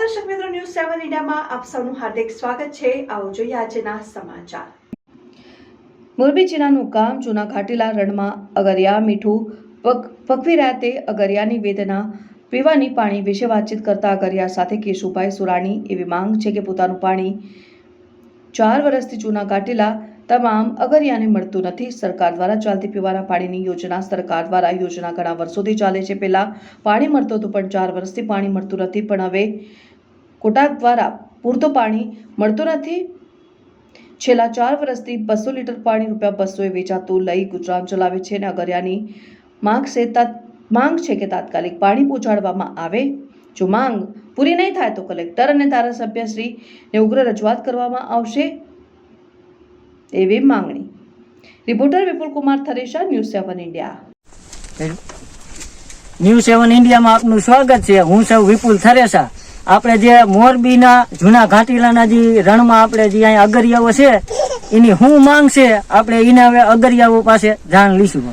ન્યૂઝમાં આપ સૌનું હાર્દિક સ્વાગત છે. આવો જોઈએ આજના સમાચાર. મોરબી જિલ્લાનું ગામ જૂના ઘાટીલા રણમાં અગરિયા મીઠું પગ પકવી રહ્યા તે અગરિયાની વેદના પીવાની પાણી વિશે વાતચીત કરતા અગરિયા સાથે કેશુભાઈ સુરાણી એવી માંગ છે કે પોતાનું પાણી ચાર વર્ષથી જૂના ઘાટીલા તમામ અગરિયાને મળતું નથી. સરકાર દ્વારા ચાલતી પીવાના પાણીની યોજના સરકાર દ્વારા યોજના ઘણા વર્ષોથી ચાલે છે. પહેલાં પાણી મળતું હતું પણ ચાર વર્ષથી પાણી મળતું નથી. પણ હવે કોટાક દ્વારા પૂરતું પાણી મળતું નથી. છેલ્લા ચાર વર્ષથી બસો લીટર પાણી રૂપિયા બસોએ વેચાતું લઈ ગુજરાન ચલાવે છે અને અગરિયાની માંગ છે માંગ છે કે તાત્કાલિક પાણી પહોંચાડવામાં આવે. જો માંગ પૂરી નહીં થાય તો કલેક્ટર અને ધારાસભ્યશ્રીને ઉગ્ર રજૂઆત કરવામાં આવશે. એવી માંગણી. Reporter Vipul Kumar Tharesha, news seven India. News seven ઇન્ડિયામાં આપનું સ્વાગત છે. હું સૌ વિપુલ થરેસા આપણે જે મોરબીના જૂના ઘાટીલાના જે રણમાં આપણે જે અહીંયા અગરિયાઓ છે, એની શું માંગ છે, આપણે એને હવે અગરિયાઓ પાસે જાણ લઈશું.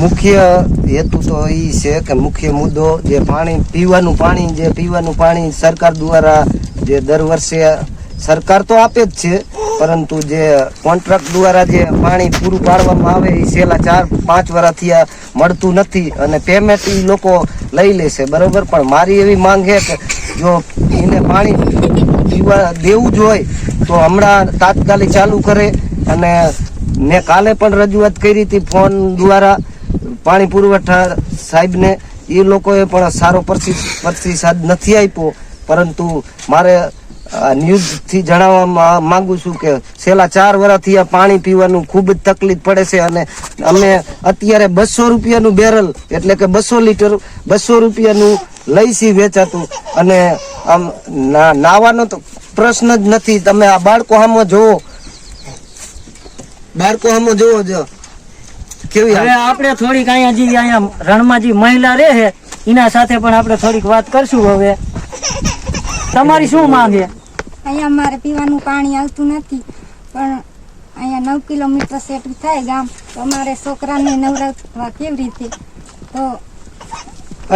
મુખ્ય હેતુ તો એ છે કે મુખ્ય મુદ્દો જે પાણી, પીવાનું પાણી, જે પીવાનું પાણી સરકાર દ્વારા જે દર વર્ષે સરકાર તો આપે જ છે, પરંતુ જે કોન્ટ્રાક્ટ દ્વારા જે પાણી પૂરું પાડવામાં આવે, એ છેલ્લા ચાર પાંચ વર્ષથી મળતું નથી. અને પેમેન્ટ એ લોકો લઈ લેશે, બરોબર? પણ મારી એવી માંગ છે કે જો એને પાણી પીવા દેવું જ હોય, તો હમણાં તાત્કાલિક ચાલુ કરે અને મેં કાલે પણ રજૂઆત કરી હતી ફોન દ્વારા પાણી પુરવઠા સાહેબને. એ લોકોએ પણ સારો પ્રતિ- પ્રતિસાદ નથી આપ્યો, પરંતુ મારે ન્યૂઝથી જણાવવા માંગુ છું કે છેલ્લા ચાર વર્ષથી આ પાણી પીવાનું ખૂબ જ તકલીફ પડે છે અને અમે અત્યારે બસો રૂપિયાનું બેરલ એટલે કે બસો લીટર બસો રૂપિયાનું લઈશી વેચાતું. અને આમ નાવાનો તો પ્રશ્ન જ નથી. તમે આ બાળકો આમાં જોવો. બાળકો સામે જોવો જો. કેવી હવે આપણે થોડીક અહીંયા જે અહીંયા રણમાં જે મહિલા રહે છે એના સાથે પણ આપણે થોડીક વાત કરશું હવે. તમારી શું માંગ? છે અહીંયા અમારે પીવાનું પાણી આવતું નથી પણ અહીંયા નવ કિલોમીટર સેટ થાય ગામ. તો અમારે છોકરાને નવરાવવા કેવી રીતે? તો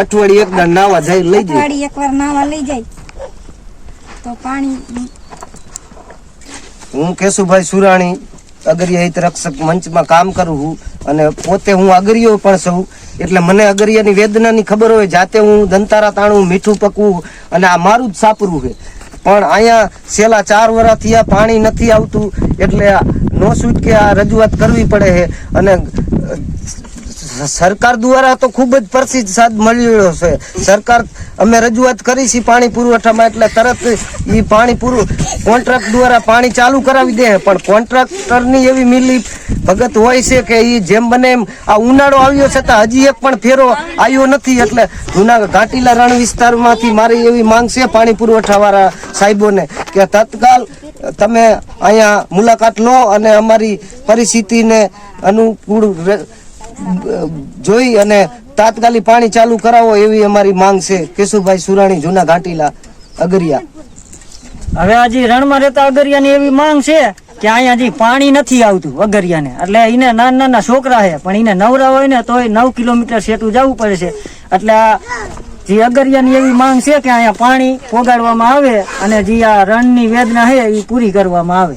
અઠવાડિયે એક વાર નાવા જાય લઈ જાય. અઠવાડિયે એકવાર નાવા લઈ જાય. તો પાણી હું કેશુભાઈ સુરાણી અગરિયા હિત રક્ષક મંચમાં કામ કરું છું અને પોતે હું અગરિયો પણ છું. એટલે મને અગરિયાની વેદનાની ખબર હોય, જાતે હું દંતારા તાણું મીઠું પકવું અને આ મારું જ સાપરું છે. પણ અહીંયા છેલ્લા ચાર વર્ષથી આ પાણી નથી આવતું, એટલે નો છૂટ કે આ રજૂઆત કરવી પડે છે. અને સરકાર દ્વારા તો ખૂબ જ પ્રતિસાદ મળ્યો છે. સરકાર અમે રજૂઆત કરી છે પાણી પુરવઠામાં એટલે તરત એ પાણી પૂરું, કોન્ટ્રાક્ટ દ્વારા પાણી ચાલુ કરાવી દે. પણ કોન્ટ્રાક્ટરની એવી મિલી ભગત હોય છે કે એ જેમ બને એમ આ ઉનાળો આવ્યો છતાં હજી એક પણ ફેરો આવ્યો નથી. એટલે જુનાગઢ ઘાટીલા રણ વિસ્તારમાંથી મારી એવી માંગ છે પાણી પુરવઠાવાળા સાહેબોને કે તત્કાલ તમે અહીંયા મુલાકાત લો અને અમારી પરિસ્થિતિને અનુકૂળ જોઈ અને તાત્કાલિક પાણી ચાલુ કરાવો એવી અમારી માંગ છે. કેશુભાઈ સુરાણી, જૂના ઘાટીલા, અગરિયા. હવે હજી રણમાં રહેતા અગરિયાની એવી માંગ છે કે અહીંયા હજી પાણી નથી આવતું અગરિયાને. એટલે એને નાના નાના છોકરા છે, પણ એને નવરા હોય ને તોય નવ કિલોમીટર સેટું જવું પડે છે. એટલે આ જે અગરિયાની એવી માંગ છે કે અહીંયા પાણી પોગાડવામાં આવે અને જે આ રણની વેદના છે એ પૂરી કરવામાં આવે.